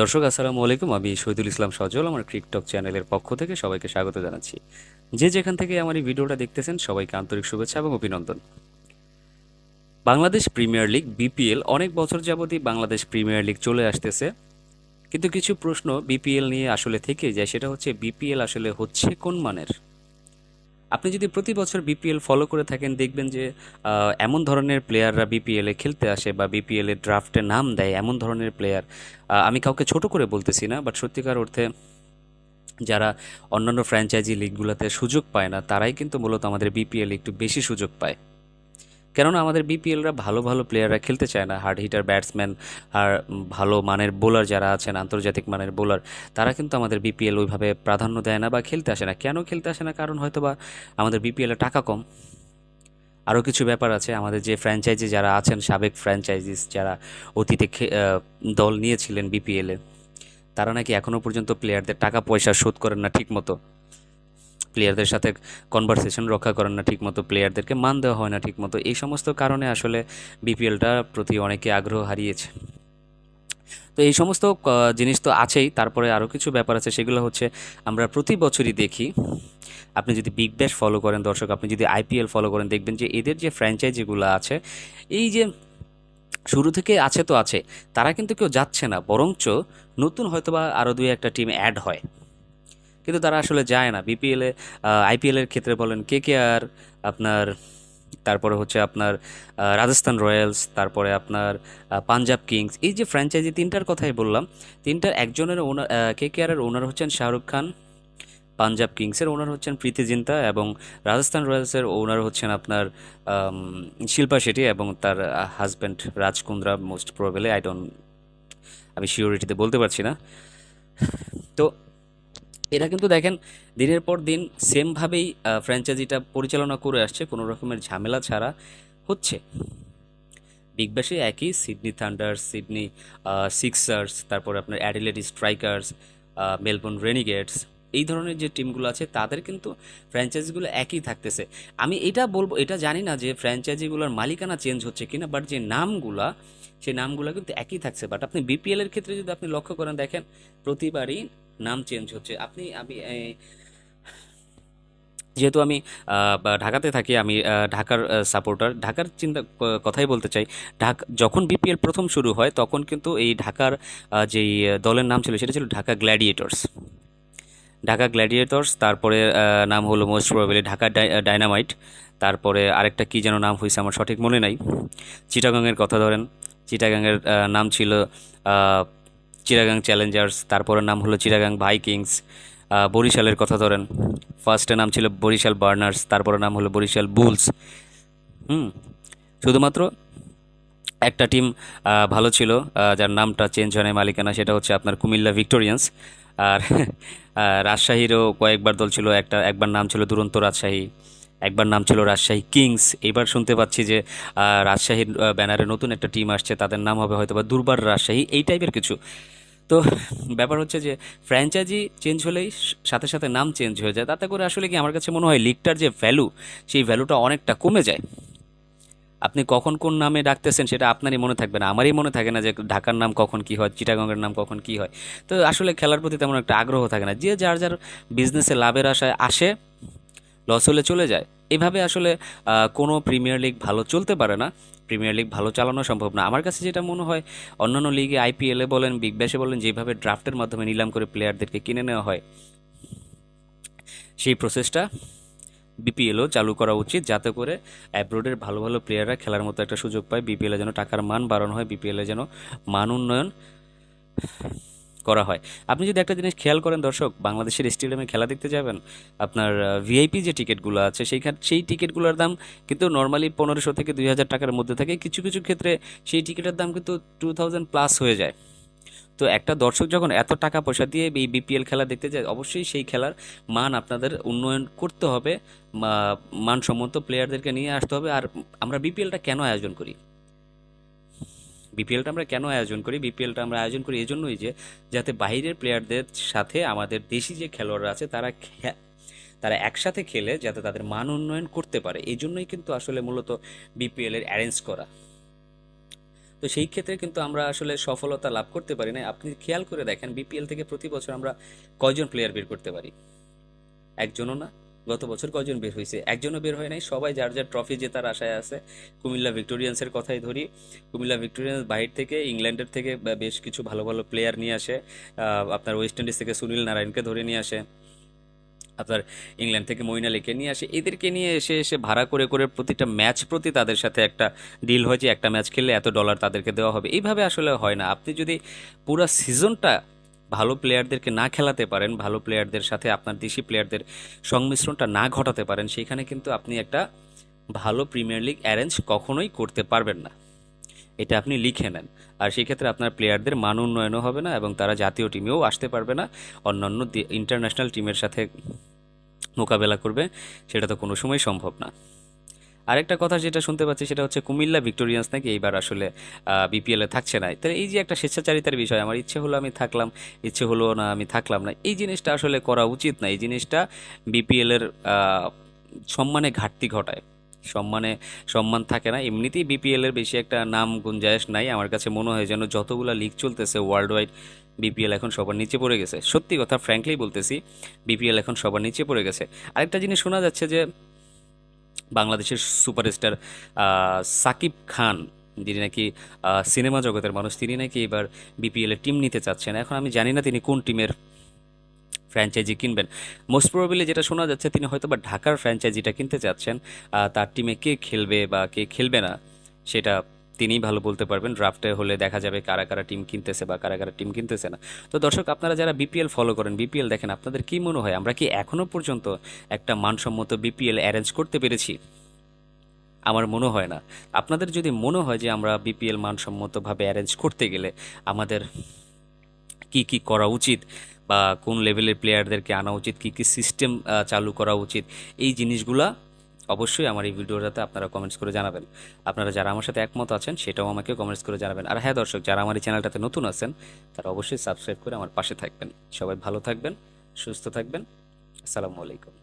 দর্শক, আসসালামু আলাইকুম। আমি শহীদুল ইসলাম সজল, আমার ক্রিকটক চ্যানেলের পক্ষ থেকে সবাইকে স্বাগত জানাচ্ছি। যে যেখান থেকে আমার এই ভিডিওটা দেখতেছেন, সবাইকে আন্তরিক শুভেচ্ছা এবং অভিনন্দন। বাংলাদেশ প্রিমিয়ার লিগ, বিপিএল, অনেক বছর যাবতই বাংলাদেশ প্রিমিয়ার লিগ চলে আসতেছে। কিন্তু কিছু প্রশ্ন বিপিএল নিয়ে আসলে থেকে যায়, সেটা হচ্ছে বিপিএল আসলে হচ্ছে কোন মানের? আপনি যদি প্রতি বছর বিপিএল ফলো করে থাকেন, দেখবেন যে এমন ধরনের প্লেয়াররা বিপিএলে খেলতে আসে বা বিপিএল ড্রাফটে নাম দেয় এমন ধরনের প্লেয়ার আমি কাউকে ছোট করে বলতেছি না বাট সত্যিকার অর্থে যারা অন্যান্য ফ্র্যাঞ্চাইজি লিগগুলোতে সুযোগ পায় না, তারাই কিন্তু মূলত আমাদের বিপিএল একটু বেশি সুযোগ পায়। কেননা আমাদের বিপিএলরা ভালো ভালো প্লেয়াররা খেলতে চায় না। হার্ড হিটার ব্যাটসম্যান আর ভালো মানের বোলার যারা আছেন, আন্তর্জাতিক মানের বোলার তারা কিন্তু আমাদের বিপিএল ওইভাবে প্রাধান্য দেয় না বা খেলতে আসে না। কেন খেলতে আসে না? কারণ হয়তো বা আমাদের বিপিএলে টাকা কম। আরও কিছু ব্যাপার আছে। আমাদের যে ফ্র্যাঞ্চাইজি যারা আছেন, সাবেক ফ্র্যাঞ্চাইজিস যারা অতীতে দল নিয়েছিলেন বিপিএলে তারা নাকি এখনও পর্যন্ত প্লেয়ারদের টাকা পয়সা শোধ করেন না ঠিকমতো। প্লেয়ারদের সাথে কনভারসেশন রক্ষা করেন না ঠিকমতো প্লেয়ারদেরকে মান দেওয়া হয় না ঠিকমতো, এই সমস্ত কারণে আসলে বিপিএলটা প্রতি অনেকে আগ্রহ হারিয়েছে। তো এই সমস্ত জিনিস তো আছেই, তারপরে আরও কিছু ব্যাপার আছে, সেগুলো হচ্ছে আমরা প্রতি বছরই দেখি। আপনি যদি বিগ ব্যাশ ফলো করেন, দর্শক, আপনি যদি আইপিএল ফলো করেন, দেখবেন যে এদের যে ফ্র্যাঞ্চাইজিগুলো আছে, এই যে শুরু থেকে আছে তো আছে, তারা কিন্তু কেউ যাচ্ছে না, বরঞ্চ নতুন হয়তোবা আরও দুই একটা টিম অ্যাড হয়। কিন্তু তারা আসলে যায় না। বিপিএলে আইপিএলের ক্ষেত্রে বলেন কে কে আর আপনার, তারপরে হচ্ছে আপনার রাজস্থান রয়্যালস, তারপরে আপনার পাঞ্জাব কিংস, এই যে ফ্র্যাঞ্চাইজি তিনটার কথাই বললাম, তিনটার একজনের ওনার কে কে আর ওনার হচ্ছেন শাহরুখ খান, পাঞ্জাব কিংসের ওনার হচ্ছেন প্রীতি জিন্তা এবং রাজস্থান রয়্যালসের ওনার হচ্ছেন আপনার শিল্পা শেঠি এবং তার হাজব্যান্ড রাজকুন্দ্রা মোস্ট প্রবেলে আই ডোন্ট আমি শিওরিটিতে বলতে পারছি না। তো এরা কিন্তু দেখেন, দিনের পর দিন সেমভাবেই ফ্র্যাঞ্চাইজিটা পরিচালনা করে আসছে, কোনো রকমের ঝামেলা ছাড়া হচ্ছে। বিগ ব্যাশে একই সিডনি থান্ডার্স সিডনি সিক্সার্স তারপর আপনার অ্যাডিলেড স্ট্রাইকার্স মেলবোর্ন রেনিগেটস এই ধরনের যে টিমগুলো আছে, তাদের কিন্তু ফ্র্যাঞ্চাইজিগুলো একই থাকতেছে। আমি এটা বলব, এটা জানি না যে ফ্র্যাঞ্চাইজিগুলোর মালিকানা চেঞ্জ হচ্ছে কিনা বাট যে নামগুলা সেই নামগুলো কিন্তু একই থাকছে। বাট আপনি বিপিএলের ক্ষেত্রে যদি আপনি লক্ষ্য করেন, দেখেন, প্রতিবারই নাম চেঞ্জ হচ্ছে। আপনি, আমি যেহেতু আমি ঢাকাতে থাকি, আমি ঢাকার সাপোর্টার ঢাকার চিন্তা কথাই বলতে চাই, ঢাকা, যখন বিপিএল প্রথম শুরু হয়, তখন কিন্তু এই ঢাকার যেই দলের নাম ছিল, সেটা ছিল ঢাকা গ্ল্যাডিয়েটর্স ঢাকা গ্ল্যাডিয়েটর্স তারপরে নাম হলো most probably Dhaka dy- dynamite তারপরে আরেকটা কি যেন নাম হয়েছে আমার সঠিক মনে নাই। চিটাগাংয়ের কথা ধরেন। চিটাগাংয়ের নাম ছিল চিটাগাং চ্যালেঞ্জার্স তারপরের নাম হলো চিরাগাং ভাইকিংস বরিশালের কথা ধরেন। ফার্স্টে নাম ছিল বরিশাল বার্নার্স তারপরে নাম হলো বরিশাল বুলস হুম, শুধুমাত্র একটা টিম ভালো ছিল যার নামটা চেঞ্জ হয় মালিকানা, সেটা হচ্ছে আপনার কুমিল্লা ভিক্টোরিয়ান্স আর রাজশাহীরও কয়েকবার দল ছিল, একটা, একবার নাম ছিল দুরন্ত রাজশাহী, একবার নাম ছিল রাজশাহী কিংস এবার শুনতে পাচ্ছি যে রাজশাহীর ব্যানারে নতুন একটা টিম আসছে, তাদের নাম হবে হয়তো বা দুর্বার রাজশাহী, এই টাইপের কিছু। তো ব্যাপার হচ্ছে যে ফ্র্যাঞ্চাইজি চেঞ্জ হলেই সাথে সাথে নাম চেঞ্জ হয়ে যায়। তাতে করে আসলে কি আমার কাছে মনে হয় লিগটার যে ভ্যালু সেই ভ্যালুটা অনেকটা কমে যায়। আপনি কখন কোন নামে ডাকতেছেন সেটা আপনারই মনে থাকবে না, আমারই মনে থাকে না যে ঢাকার নাম কখন কি হয়, চিটাগঙ্গের নাম কখন কি হয়। তো আসলে খেলার প্রতি তেমন একটা আগ্রহ থাকে না। যে যার যার বিজনেসে লাভের আশায় আসে লস হলে চলে যায়। এভাবে আসলে কোনো প্রিমিয়ার লিগ ভালো চলতে পারে না। প্রিমিয়ার লিগ ভালো চালানো সম্ভব না। আমার কাছে যেটা মনে হয়, অন্যান্য লিগে আইপিএলে বলেন বিগ ব্যাশে বলেন, যেভাবে ড্রাফটের মাধ্যমে নিলাম করে প্লেয়ারদেরকে কিনে নেওয়া হয়, সেই প্রসেসটা বিপিএলও চালু করা উচিত যাতে করে অ্যাব্রোডের ভালো ভালো প্লেয়াররা খেলার মতো একটা সুযোগ পায়। বিপিএলে যেন টাকার মান বাড়ানো হয় বিপিএলে যেন মান উন্নয়ন করা হয়। আপনি যদি একটা জিনিস খেয়াল করেন দর্শক, বাংলাদেশের স্টেডিয়ামে খেলা দেখতে যাবেন, আপনার ভিআইপি যে টিকিটগুলো আছে, সেইখান, সেই টিকিটগুলোর দাম কিন্তু নর্মালি পনেরোশো থেকে দুই হাজার টাকার মধ্যে থাকে। কিছু কিছু ক্ষেত্রে সেই টিকিটের দাম কিন্তু টু থাউজেন্ড প্লাস হয়ে যায়। তো একটা দর্শক যখন এত টাকা পয়সা দিয়ে এই বিপিএল খেলা দেখতে যায়, অবশ্যই সেই খেলার মান আপনাদের উন্নয়ন করতে হবে মানসম্মত প্লেয়ারদেরকে নিয়ে আসতে হবে। আর আমরা বিপিএলটা কেন আয়োজন করি? বিপিএলটা আমরা কেন আয়োজন করি? বিপিএলটা আমরা আয়োজন করি এজন্যই যে, যাতে বাইরের প্লেয়ারদের সাথে আমাদের দেশি যে খেলোয়াড়রা আছে, তারা তারা একসাথে খেলে যাতে তাদের মান উন্নয়ন করতে পারে। এই জন্যই কিন্তু আসলে মূলত বিপিএল এর অ্যারেঞ্জ করা। তো সেই ক্ষেত্রে কিন্তু আমরা আসলে সফলতা লাভ করতে পারি না আপনি খেয়াল করে দেখেন, বিপিএল থেকে প্রতি বছর আমরা কয়জন প্লেয়ার বের করতে পারি? একজনও না? গত বছর কয়জন বের হয়েছে একজনও বের হয় নাই। সবাই যার যার ট্রফি জেতার আশায় আছে। কুমিল্লা ভিক্টোরিয়ান্সের কথাই ধরি। কুমিল্লা ভিক্টোরিয়ান্স বাহির থেকে, ইংল্যান্ডের থেকে বেশ কিছু ভালো ভালো প্লেয়ার নিয়ে আসে। আপনার ওয়েস্ট ইন্ডিজ থেকে সুনীল নারায়ণকে ধরে নিয়ে আসে। আপনার ইংল্যান্ড থেকে মইন আলীকে নিয়ে আসে। এদেরকে নিয়ে এসে এসে ভাড়া করে করে প্রতিটা ম্যাচ প্রতি তাদের সাথে একটা ডিল হয় যে একটা ম্যাচ খেললে এত ডলার তাদেরকে দেওয়া হবে। এইভাবে আসলে হয় না। আপনি যদি পুরো সিজনটা ভালো প্লেয়ারদেরকে না খেলাতে পারেন, ভালো প্লেয়ারদের সাথে আপনার দেশি প্লেয়ারদের সংমিশ্রণটা না ঘটাতে পারেন, সেখানে কিন্তু আপনি একটা ভালো প্রিমিয়ার লিগ অ্যারেঞ্জ কখনোই করতে পারবেন না। এটা আপনি লিখে নেন। আর সেই ক্ষেত্রে আপনার প্লেয়ারদের মান উন্নয়নও হবে না এবং তারা জাতীয় টিমেও আসতে পারবে না। অন্যান্য ইন্টারন্যাশনাল টিমের সাথে মোকাবেলা করবে, সেটা তো কোনো সময় সম্ভব না। আরেকটা কথা যেটা শুনতে পাচ্ছি সেটা হচ্ছে কুমিল্লা ভিক্টোরিয়ান্স নাকি এইবার আসলে বিপিএলে থাকছে না। তাহলে এই যে একটা স্বেচ্ছাচারিতার বিষয়, আমার ইচ্ছে হলো আমি থাকলাম, ইচ্ছে হলো না আমি থাকলাম না, এই জিনিসটা আসলে করা উচিত না। এই জিনিসটা বিপিএল এর সম্মানে ঘাটতি ঘটায়। সম্মানে সম্মান থাকে না। এমনিতেই বিপিএল এর বেশি একটা নাম গুঞ্জাইশ নাই। আমার কাছে মনে হয় যেন যতগুলা লিগ চলতেছে ওয়ার্ল্ড ওয়াইড বিপিএল এখন সবার নিচে পড়ে গেছে। সত্যি কথা ফ্র্যাঙ্কলি বলতেছি বিপিএল এখন সবার নিচে পড়ে গেছে। আরেকটা জিনিস শোনা যাচ্ছে যে বাংলাদেশের সুপারস্টার সাকিব খান। যিনি নাকি সিনেমা জগতের মানুষ, তিনি নাকি এবার বিপিএলের টিম নিতে চাচ্ছেন। এখন আমি জানি না তিনি কোন টিমের ফ্র্যাঞ্চাইজি কিনবেন। মোস্ট প্রবাবলি যেটা শোনা যাচ্ছে, তিনি হয়তো বা ঢাকার ফ্র্যাঞ্চাইজিটা কিনতে চাচ্ছেন। তার টিমে কে খেলবে বা কে খেলবে না, সেটা তিনিই ভালো বলতে পারবেন। ড্রাফটে হলে দেখা যাবে কারা কারা টিম কিনতেছে বা কারা কারা টিম কিনতেছে না। তো দর্শক, আপনারা যারা বিপিএল ফলো করেন বিপিএল দেখেন, আপনাদের কি মনে হয়? আমরা কি এখনও পর্যন্ত একটা মানসম্মত বিপিএল অ্যারেঞ্জ করতে পেরেছি? আমার মনে হয় না। আপনাদের যদি মনে হয় যে আমরা বিপিএল মানসম্মতভাবে অ্যারেঞ্জ করতে গেলে আমাদের কি কি করা উচিত বা কোন লেভেলের প্লেয়ারদেরকে আনা উচিত, কি কি সিস্টেম চালু করা উচিত, এই জিনিসগুলা অবশ্যই আমার এই ভিডিওটাতে আপনারা কমেন্টস করে জানাবেন। আপনারা যারা আমার সাথে একমত আছেন, সেটাও আমাকে কমেন্টস করে জানাবেন। আর হ্যাঁ দর্শক, যারা আমার এই চ্যানেলটাতে নতুন আছেন, তারা অবশ্যই সাবস্ক্রাইব করে আমার পাশে থাকবেন। সবাই ভালো থাকবেন, সুস্থ থাকবেন। আসসালামু আলাইকুম।